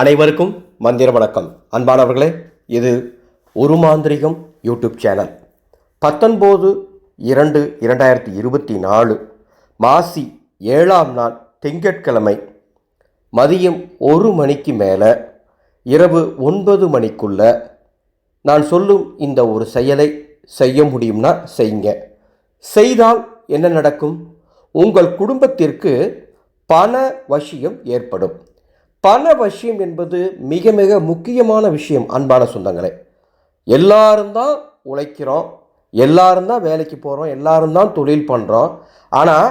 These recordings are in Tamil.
அனைவருக்கும் மந்திர வணக்கம். அன்பானவர்களே இது ஒரு மாந்திரிகம் யூடியூப் சேனல். பத்தொன்பது இரண்டு இரண்டாயிரத்தி இருபத்தி நாலு மாசி ஏழாம் நாள் திங்கட்கிழமை மதியம் ஒரு மணிக்கு மேலே இரவு ஒன்பது மணிக்குள்ள நான் சொல்லும் இந்த ஒரு செயலை செய்ய முடியும்னா செய்யுங்க. செய்தால் என்ன நடக்கும்? உங்கள் குடும்பத்திற்கு பண வசியம் ஏற்படும். பண விஷயம் என்பது மிக மிக முக்கியமான விஷயம் அன்பான சொந்தங்களே. எல்லாரும் தான் உழைக்கிறோம் எல்லாரும் தான் வேலைக்கு போகிறோம் எல்லாரும் தான் தொழில் பண்ணுறோம் ஆனால்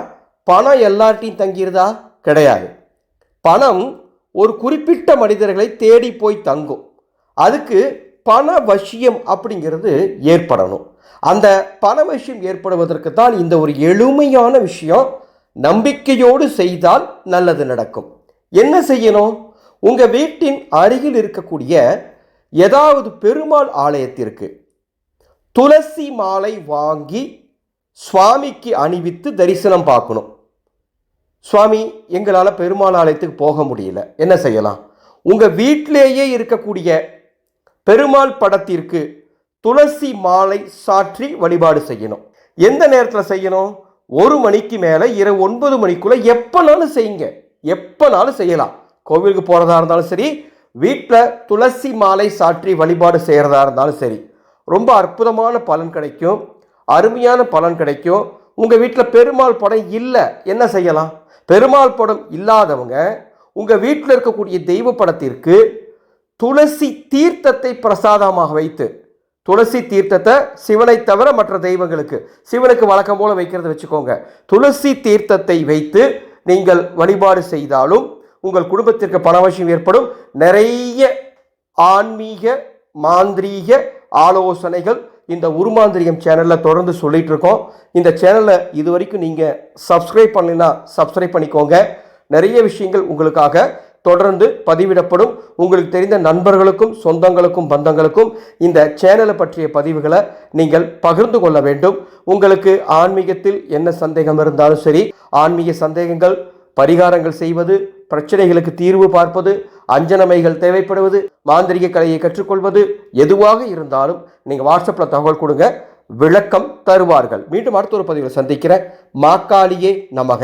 பணம் எல்லார்ட்டையும் தங்கியிருதா கிடையாது. பணம் ஒரு குறிப்பிட்ட மனிதர்களை தேடி போய் தங்கும். அதுக்கு பண வசியம் அப்படிங்கிறது ஏற்படணும். அந்த பண வசியம் ஏற்படுவதற்கு தான் இந்த ஒரு எளிமையான விஷயம் நம்பிக்கையோடு செய்தால் நல்லது நடக்கும். என்ன செய்யணும்? உங்கள் வீட்டின் அருகில் இருக்கக்கூடிய ஏதாவது பெருமாள் ஆலயத்திற்கு துளசி மாலை வாங்கி சுவாமிக்கு அணிவித்து தரிசனம் பார்க்கணும். சுவாமி எங்களால் பெருமாள் ஆலயத்துக்கு போக முடியல. என்ன செய்யலாம்? உங்கள் வீட்டிலேயே இருக்கக்கூடிய பெருமாள் படத்திற்கு துளசி மாலை சாற்றி வழிபாடு செய்யணும். எந்த நேரத்தில் செய்யணும்? ஒரு மணிக்கு மேலே இரவு ஒன்பது மணிக்குள்ளே எப்போனாலும் செய்யுங்க. எப்போனாலும் செய்யலாம். கோவிலுக்கு போகிறதா இருந்தாலும் சரி வீட்டில் துளசி மாலை சாற்றி வழிபாடு செய்கிறதா இருந்தாலும் சரி. ரொம்ப அற்புதமான பலன் கிடைக்கும். அருமையான பலன் கிடைக்கும். உங்கள் வீட்டில் பெருமாள் படம் இல்லை என்ன செய்யலாம்? பெருமாள் படம் இல்லாதவங்க உங்கள் வீட்டில் இருக்கக்கூடிய தெய்வ படத்திற்கு துளசி தீர்த்தத்தை பிரசாதமாக வைத்து துளசி தீர்த்தத்தை சிவனை தவிர மற்ற தெய்வங்களுக்கு சிவனுக்கு வழக்கம் போல் வைக்கிறத வச்சுக்கோங்க. துளசி தீர்த்தத்தை வைத்து நீங்கள் வழிபாடு செய்தாலும் உங்கள் குடும்பத்திற்கு பணவசியம் ஏற்படும். நிறைய ஆன்மீக மாந்திரீக ஆலோசனைகள் இந்த உருமாந்திரியம் சேனலில் தொடர்ந்து சொல்லிகிட்டு இருக்கோம். இந்த சேனலை இது வரைக்கும் நீங்கள் சப்ஸ்கிரைப் பண்ணலைன்னா சப்ஸ்கிரைப் பண்ணிக்கோங்க. நிறைய விஷயங்கள் உங்களுக்காக தொடர்ந்து பதிவிடப்படும். உங்களுக்கு தெரிந்த நண்பர்களுக்கும் சொந்தங்களுக்கும் பந்தங்களுக்கும் இந்த சேனலை பற்றிய பதிவுகளை நீங்கள் பகிர்ந்து கொள்ள வேண்டும். உங்களுக்கு ஆன்மீகத்தில் என்ன சந்தேகம் இருந்தாலும் சரி ஆன்மீக சந்தேகங்கள் பரிகாரங்கள் செய்வது பிரச்சனைகளுக்கு தீர்வு பார்ப்பது அஞ்சனமைகள் தேவைப்படுவது மாந்திரிக கலையை கற்றுக்கொள்வது எதுவாக இருந்தாலும் நீங்கள் வாட்ஸ்அப்பில் தகவல் கொடுங்க. விளக்கம் தருவார்கள். மீண்டும் அடுத்த ஒரு பதிவில் சந்திக்கிறேன். மாக்காளியே நமக.